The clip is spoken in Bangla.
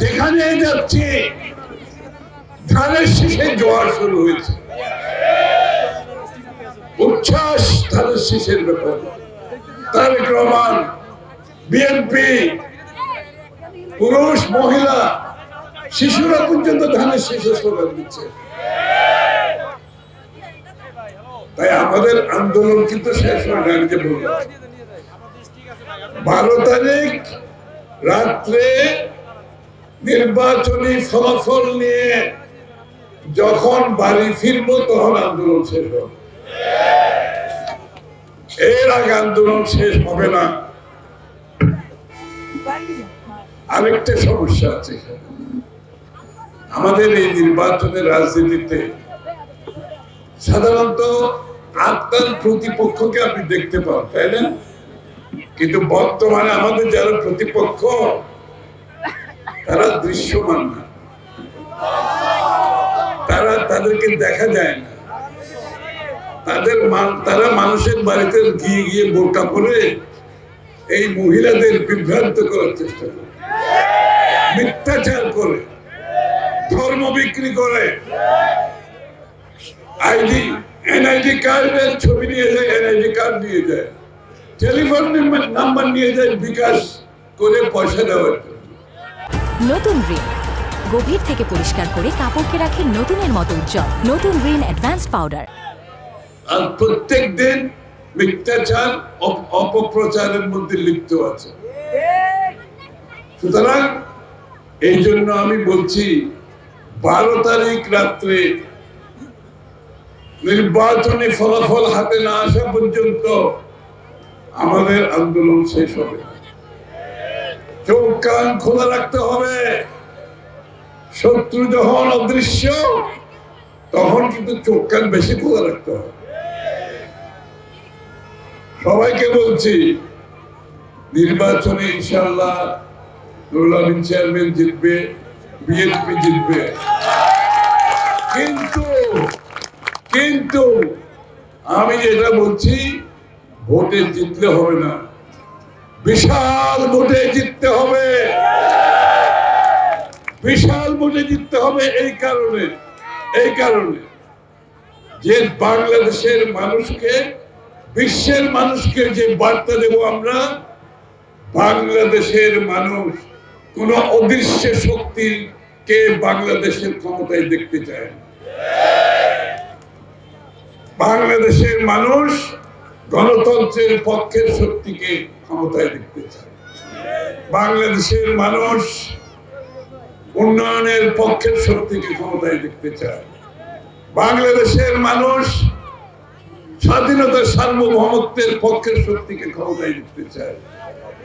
যেখানে যাচ্ছে, ধানের শীষের জোয়ার শুরু হয়েছে। উচ্ছ্বাস ধানের শীষের ব্যাপারে। তারেক রহমান বিএনপি পুরুষ, মহিলা, শিশুরা পর্যন্ত ধানের শীষে স্লোগান দিচ্ছে। তাই আমাদের আন্দোলন কিন্তু শেষ হয় না যে বারো তারিখ রাত্রে নির্বাচনী ফলাফল নিয়ে যখন বাড়ি ফিরবো, তখন আন্দোলন শেষ হবে। এর আগে আন্দোলন শেষ হবে না। আরেকটা সমস্যা আছে আমাদের এই নির্বাচনের রাজনীতিতে সাধারণত আপনার প্রতিপক্ষকে আপনি দেখতে পান, তাই না? কিন্তু বর্তমানে আমাদের যারা প্রতিপক্ষ তারা দৃশ্যমান না। তারা তাদেরকে দেখা যায় না। তাদের তারা মানুষের বাড়িতে গিয়ে গিয়ে বোরকা পরে এই মহিলাদের বিভ্রান্ত করার চেষ্টা করে। মিথ্যাচার করে। ধর্ম বিক্রি করে। আইডি, এনআইডি কার্ডের ছবি নিয়ে যায়, এনআইডি কার্ড নিয়ে যায়। টেলিফোন নাম্বার নিয়ে যায়, বিকাশ করে পয়সা দেওয়ার জন্য। নতুন রিন গভীর থেকে পরিষ্কার করে কাপড়কে রাখে নতুনের মতো উজ্জ্বল। নতুন রিন অ্যাডভান্স পাউডার আর প্রত্যেক দিন মিথ্যাচার, অপ- অপপ্রচারের মধ্যে লিপ্ত আছে। সুতরাং এই জন্য আমি বলছি, বারো তারিখ রাত্রে নির্বাচনী ফলাফল হাতে না আসা পর্যন্ত আমাদের আন্দোলন শেষ হবে। চোখ, কান খোলা রাখতে হবে। শত্রু যখন অদৃশ্য, তখন কিন্তু চোখ, কান বেশি খোলা রাখতে হবে। সবাইকে বলছি, নির্বাচনে ইনশাল্লাহ নুরুল চেয়ারম্যান জিতবে, বিএনপি জিতবে। কিন্তু কিন্তু আমি যেটা বলছি, ভোটে জিতলে হবে না। বিশাল ভোটে জিততে হবে। বিশাল ভোটে জিততে হবে এই কারণে এই কারণে যে বাংলাদেশের মানুষকে, বিশ্বের মানুষকে যে বার্তা দেব আমরা, বাংলাদেশের মানুষ কোন অদৃশ্য শক্তিকে বাংলাদেশের ক্ষমতায় দেখতে চায় বাংলাদেশের মানুষ গণতন্ত্রের পক্ষের শক্তিকে ক্ষমতায় দেখতে চায়। বাংলাদেশের মানুষ উন্নয়নের পক্ষের শক্তিকে ক্ষমতায় দেখতে চায়। বাংলাদেশের মানুষ স্বাধীনতার সার্বভৌমত্বের পক্ষের শক্তিকে ক্ষমতায় দেখতে চায়।